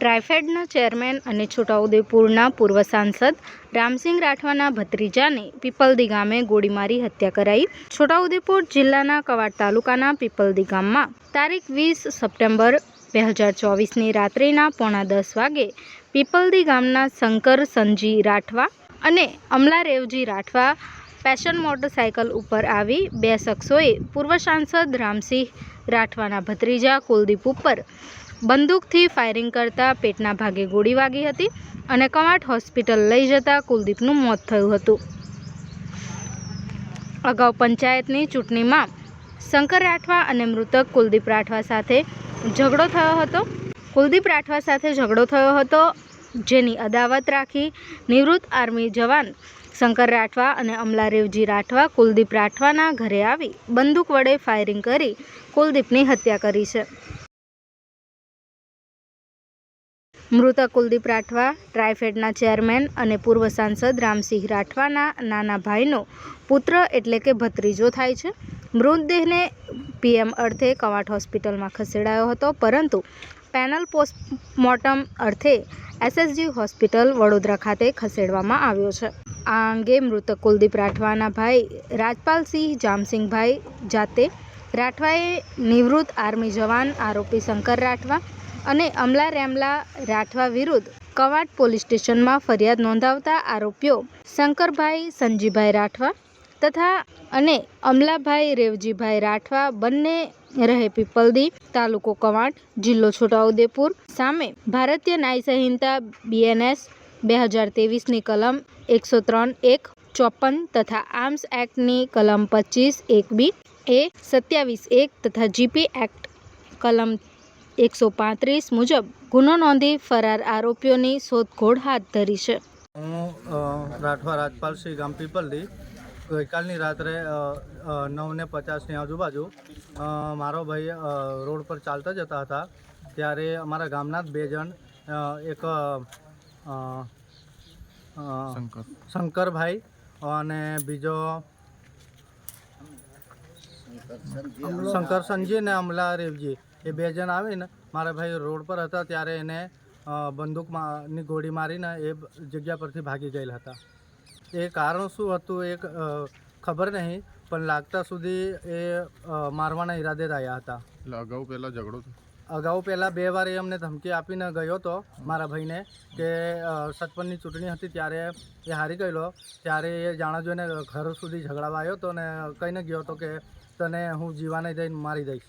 ટ્રાઇફેડના chairman અને છોટાઉદેપુરના પૂર્વ સાંસદ રામસિંહ રાઠવાના ભત્રીજાને પીપલદી ગામે ગોળી મારી હત્યા કરાઈ. છોટાઉદેપુર જિલ્લાના કવાડ તાલુકાના પીપલદી ગામમાં તારીખ વીસ સપ્ટેમ્બર બે હજાર ચોવીસની રાત્રિના પોણા દસ વાગે પીપલદી ગામના શંકર સંજી રાઠવા અને અમલા રેવજી રાઠવા પેશન મોટરસાયકલ ઉપર આવી બે શખ્સોએ પૂર્વ સાંસદ રામસિંહ રાઠવાના ભત્રીજા કુલદીપ ઉપર બંદૂકથી ફાયરિંગ કરતા પેટના ભાગે ગોળી વાગી હતી અને કવાંટ હોસ્પિટલ લઈ જતા કુલદીપનું મોત થયું હતું. અગાઉ પંચાયતની ચૂંટણીમાં શંકર રાઠવા અને મૃતક કુલદીપ રાઠવા સાથે ઝઘડો થયો હતો. કુલદીપ રાઠવા સાથે ઝઘડો થયો હતો, જેની અદાવત રાખી નિવૃત્ત આર્મી જવાન શંકર રાઠવા અને અમલા રેવજી રાઠવા કુલદીપ રાઠવાના ઘરે આવી બંદૂક વડે ફાયરિંગ કરી કુલદીપની હત્યા કરી છે. મૃતક કુલદીપ રાઠવા, ટ્રાયફેડના ચેરમેન અને પૂર્વ સાંસદ રામસિંહ રાઠવાના નાના ભાઈનો પુત્ર એટલે કે ભત્રીજો થાય છે. મૃતદેહને પીએમ અર્થે કવાટ હોસ્પિટલમાં ખસેડાયો હતો, પરંતુ પેનલ પોસ્ટમોર્ટમ અર્થે એસએસજી હોસ્પિટલ વડોદરા ખાતે ખસેડવામાં આવ્યો છે. આ અંગે મૃતક કુલદીપ રાઠવાના ભાઈ રાજપાલસિંહ જામસિંહભાઈ જાતે રાઠવાએ નિવૃત્ત આર્મી જવાન આરોપી શંકર રાઠવા અને અમલા રેમલા રાઠવા વિરુદ્ધ કવાટ પોલીસ સ્ટેશનમાં ફરિયાદ નોંધાવતા આરોપીઓ શંકરભાઈ, સંજીભાઈ રાઠવા તથા અને અમલાભાઈ, રેવજીભાઈ રાઠવા બંને રહે પીપલદી તાલુકો કવાંટ, જિલ્લો છોટાઉદેપુર. સામે ભારતીય ન્યાય સંહિતા બીએનએસ બે હજાર તેવીસની કલમ એકસો ત્રણ એક ચોપન તથા આર્મ્સ એક્ટની કલમ પચીસ એક બી એ સત્યાવીસ એક તથા જીપી એક્ટ કલમ એકસો પાંત્રીસ મુજબ ગુનો નોંધી ફરાર આરોપીઓની શોધખોળ હાથ ધરી છે. હું રાઠવા રાજપાલસિંહ ગામ પીપલથી ગઈકાલની રાત્રે નવને પચાસની આજુબાજુ મારો ભાઈ રોડ પર ચાલતા જતા હતા ત્યારે અમારા ગામના જ બે જણ એક શંકરભાઈ અને બીજો શંકર સંજી ને અમલા રેવજી. એ બે જણ આવીને મારા ભાઈ રોડ પર હતા ત્યારે એને બંદૂકમાંની બંદૂકની ગોળી મારીને એ જગ્યા પરથી ભાગી ગયેલા હતા. એ કારણ શું હતું એ ખબર નહીં પણ લાગતા સુધી એ મારવાના ઈરાદે રહ્યા આવ્યા હતા. એટલે અગાઉ પહેલાં ઝઘડો અગાઉ પહેલાં બે વાર એ અમને ધમકી આપીને ગયો હતો મારા ભાઈને કે સચપનની ચૂંટણી હતી ત્યારે એ હારી ગયેલો. ત્યારે એ જાણા જોઈને ઘર સુધી ઝઘડાવા આવ્યો હતો ને કહીને ગયો હતો કે તને હું જીવાને જઈને મારી દઈશ.